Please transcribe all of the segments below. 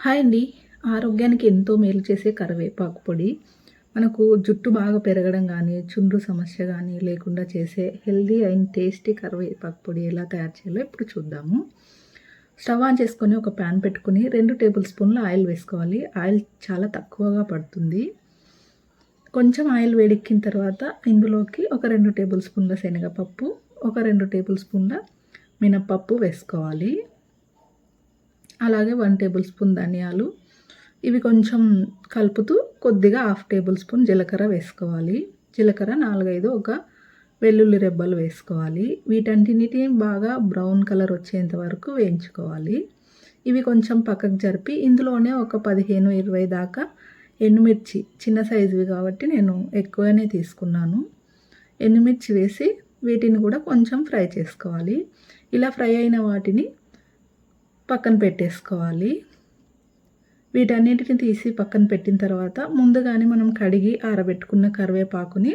Hi అండి. ఆరోగ్యానికి ఎంతో మేలు చేసే కరివేపాకు పొడి. మనకు జుట్టు బాగా పెరగడం కానీ చుండ్రు సమస్య కానీ లేకుండా చేసే హెల్దీ అండ్ టేస్టీ కరివేపాకు పొడి ఎలా తయారు చేయాలో ఇప్పుడు చూద్దాము. స్టవ్ ఆన్ చేసుకొని ఒక ప్యాన్ పెట్టుకుని రెండు టేబుల్ స్పూన్ల ఆయిల్ వేసుకోవాలి. ఆయిల్ చాలా తక్కువగా పడుతుంది. కొంచెం ఆయిల్ వేడెక్కిన తర్వాత ఇందులోకి ఒక రెండు టేబుల్ స్పూన్ల శనగపప్పు ఒక రెండు టేబుల్ స్పూన్ల మినప్పప్పు వేసుకోవాలి. అలాగే వన్ టేబుల్ స్పూన్ ధనియాలు. ఇవి కొంచెం కలుపుతూ కొద్దిగా హాఫ్ టేబుల్ స్పూన్ జీలకర్ర వేసుకోవాలి. జీలకర్ర నాలుగైదు ఒక వెల్లుల్లి రెబ్బలు వేసుకోవాలి. వీటన్నిటిని బాగా బ్రౌన్ కలర్ వచ్చేంత వరకు వేయించుకోవాలి. ఇవి కొంచెం పక్కకు జరిపి ఇందులోనే ఒక పదిహేను ఇరవై దాకా ఎండుమిర్చి చిన్న సైజువి కాబట్టి నేను ఎక్కువనే తీసుకున్నాను. ఎండుమిర్చి వేసి వీటిని కూడా కొంచెం ఫ్రై చేసుకోవాలి. ఇలా ఫ్రై అయిన వాటిని పక్కన పెట్టేసుకోవాలి. వీటన్నిటిని తీసి పక్కన పెట్టిన తర్వాత ముందుగానే మనం కడిగి ఆరబెట్టుకున్న కరివేపాకుని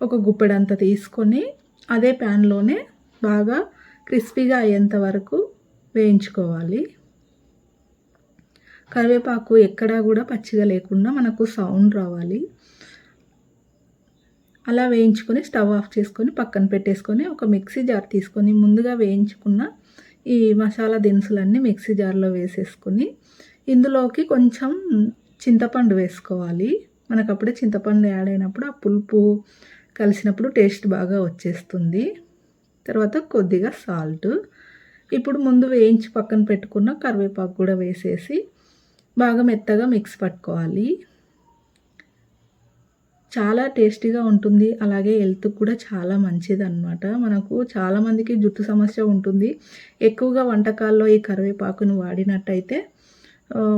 ఒక గుప్పెడంత తీసుకొని అదే ప్యాన్లోనే బాగా క్రిస్పీగా అయ్యేంత వరకు వేయించుకోవాలి. కరివేపాకు ఎక్కడా కూడా పచ్చిగా లేకుండా మనకు సౌండ్ రావాలి. అలా వేయించుకొని స్టవ్ ఆఫ్ చేసుకొని పక్కన పెట్టేసుకొని ఒక మిక్సీ జార్ తీసుకొని ముందుగా వేయించుకున్న ఈ మసాలా దినుసులన్నీ మిక్సీ జార్లో వేసేసుకొని ఇందులోకి కొంచెం చింతపండు వేసుకోవాలి. మనకు అప్పుడే చింతపండు యాడ్ అయినప్పుడు ఆ పులుపు కలిసినప్పుడు టేస్ట్ బాగా వచ్చేస్తుంది. తర్వాత కొద్దిగా సాల్ట్. ఇప్పుడు ముందు వేయించి పక్కన పెట్టుకున్న కరివేపాకు కూడా వేసేసి బాగా మెత్తగా మిక్స్ పట్టుకోవాలి. చాలా టేస్టీగా ఉంటుంది. అలాగే హెల్త్ కూడా చాలా మంచిది అనమాట మనకు చాలామందికి జుట్టు సమస్య ఉంటుంది. ఎక్కువగా వంటకాల్లో ఈ కరివేపాకును వాడినట్టయితే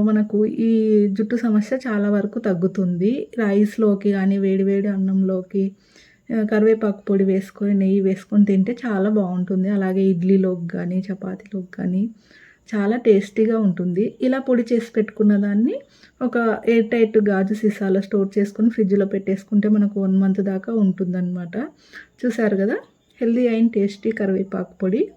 మనకు ఈ జుట్టు సమస్య చాలా వరకు తగ్గుతుంది. రైస్లోకి కానీ వేడివేడి అన్నంలోకి కరివేపాకు పొడి వేసుకొని నెయ్యి వేసుకొని తింటే చాలా బాగుంటుంది. అలాగే ఇడ్లీలోకి కానీ చపాతీలోకి కానీ చాలా టేస్టీగా ఉంటుంది. ఇలా పొడి చేసి పెట్టుకున్న దాన్ని ఒక ఎయిర్ టైట్ గాజు సీసాలో స్టోర్ చేసుకుని ఫ్రిడ్జ్లో పెట్టేసుకుంటే మనకు వన్ మంత్ దాకా ఉంటుందన్నమాట. చూసారు కదా? హెల్దీ అయిన టేస్టీ కరివేపాకు పొడి.